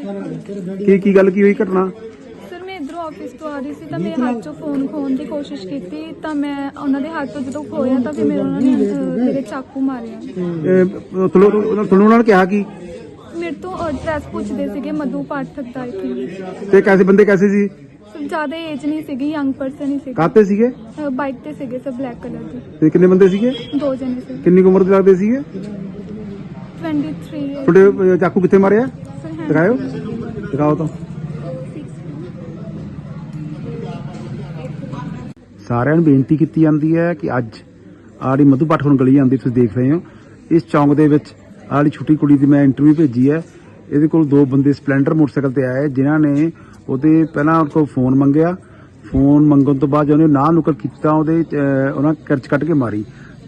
ਕੀ ਕੀ ਗੱਲ ਕੀ ਹੋਈ ਘਟਨਾ? ਸਰ ਮੈਂ ਇਧਰੋਂ ਆਫਿਸ ਤੋਂ ਆ ਰਹੀ ਸੀ ਤਾਂ ਮੇਰੇ ਹੱਥ 'ਚੋਂ ਫੋਨ ਖੋਣ ਦੀ ਕੋਸ਼ਿਸ਼ ਕੀਤੀ ਤਾਂ ਮੈਂ ਉਹਨਾਂ ਦੇ ਹੱਥ ਤੋਂ ਜਦੋਂ ਖੋਇਆ ਤਾਂ ਫਿਰ ਮੇਰੇ ਉਹਨਾਂ ਨੇ ਅਹ, ਮੇਰੇ ਚਾਕੂ ਮਾਰਿਆ ਇਹ ਤੁਹਾਨੂੰ ਤੁਹਾਨੂੰ ਉਹਨਾਂ ਨੇ ਕਿਹਾ ਕੀ? ਮੇਰੇ ਤੋਂ ਐਡਰੈਸ ਪੁੱਛਦੇ ਸੀਗੇ ਮਧੂ ਪਾਠਕ ਦਾ ਥਿੰਕ ਤੇ ਕੈਸੇ ਬੰਦੇ ਕੈਸੇ ਸੀ? ਸਰ ਜ਼ਿਆਦਾ ਏਜ ਨਹੀਂ ਸੀਗੀ ਯੰਗ ਪਰਸਨ ਹੀ ਸੀਗੇ। ਕਾਤੇ ਸੀਗੇ? ਬਾਈਕ ਤੇ ਸੀਗੇ ਸਰ ਬਲੈਕ ਕਲਰ ਦੇ। ਤੇ ਕਿੰਨੇ ਬੰਦੇ ਸੀਗੇ? ਦੋ ਜਣੇ ਸੀ ਕਿੰਨੀ ਕੁ ਉਮਰ ਦੇ ਲੱਗਦੇ ਸੀਗੇ? 23 ਤੁਹਾਡੇ ਅਹ, ਚਾਕੂ ਕਿੱਥੇ ਮਾਰਿਆ? ਦਿਖਾਓ ਦਿਖਾਓ ਤਾਂ। ਸਾਰਿਆਂ ਨੂੰ ਬੇਨਤੀ ਕੀਤੀ ਜਾਂਦੀ ਹੈ ਕਿ ਅੱਜ ਆੜੀ ਮਧੂ ਪਾਠਕ ਗਲੀ ਜਾਂਦੀ, ਤੁਸੀਂ ਦੇਖ ਰਹੇ ਹੋ। ਇਸ ਚੌਂਕ ਦੇ ਵਿੱਚ ਆੜੀ ਛੋਟੀ ਕੁੜੀ ਦੀ ਮੈਂ ਇੰਟਰਵਿਊ ਭੇਜੀ ਹੈ। ਇਹਦੇ ਕੋਲ ਦੋ ਬੰਦੇ ਸਪਲੈਂਡਰ ਮੋਟਰਸਾਈਕਲ ਤੇ ਆਏ, ਜਿਨ੍ਹਾਂ ਨੇ ਉਹਦੇ ਪਹਿਲਾਂ ਉਹ ਕੋਲ ਫੋਨ ਮੰਗਿਆ। ਫੋਨ ਮੰਗਣ ਤੋਂ ਬਾਅਦ ਉਹਨੇ ਨਾ ਨੁਕਰ ਕੀਤਾ, ਉਹਦੇ ਉਹਨਾਂ ਕਰਚ ਕੱਢ ਕੇ ਮਾਰੀ।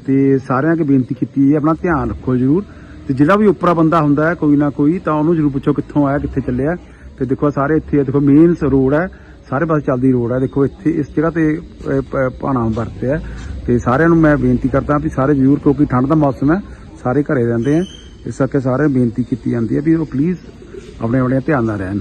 ਤੇ ਸਾਰਿਆਂ ਕੇ ਬੇਨਤੀ ਕੀਤੀ ਹੈ, ਆਪਣਾ ਧਿਆਨ ਰੱਖੋ ਜਰੂਰ। ਤੇ ਜਿਹੜਾ ਵੀ ਉੱਪਰਾ ਬੰਦਾ ਹੁੰਦਾ ਹੈ ਕੋਈ ਨਾ ਕੋਈ ਤਾਂ ਉਹਨੂੰ ਜਰੂਰ ਪੁੱਛੋ ਕਿੱਥੋਂ ਆਇਆ ਕਿੱਥੇ ਚੱਲਿਆ ਤੇ ਦੇਖੋ ਸਾਰੇ ਇੱਥੇ ਆ, ਦੇਖੋ ਮੇਨ ਰੋਡ ਹੈ ਸਾਰੇ ਪਾਸੇ ਚੱਲਦੀ ਰੋਡ ਹੈ। ਦੇਖੋ ਇੱਥੇ ਇਸ ਜਗ੍ਹਾ ਤੇ ਅਹ, ਭਾਣਾ ਵਰਤਿਆ ਤੇ ਸਾਰਿਆਂ ਨੂੰ ਮੈਂ ਬੇਨਤੀ ਕਰਦਾ ਵੀ ਸਾਰੇ ਜਰੂਰ ਕਿਉਂਕਿ ਠੰਡ ਦਾ ਮੌਸਮ ਹੈ ਸਾਰੇ ਘਰੇ ਰਹਿੰਦੇ ਆ ਇਸ ਕਰਕੇ ਸਾਰਿਆਂ ਨੂੰ ਬੇਨਤੀ ਕੀਤੀ ਜਾਂਦੀ ਹੈ ਵੀ ਉਹ ਪਲੀਜ਼ ਆਪਣੇ ਆਪਣੇ ਧਿਆਨ ਨਾਲ ਰਹਿਣ।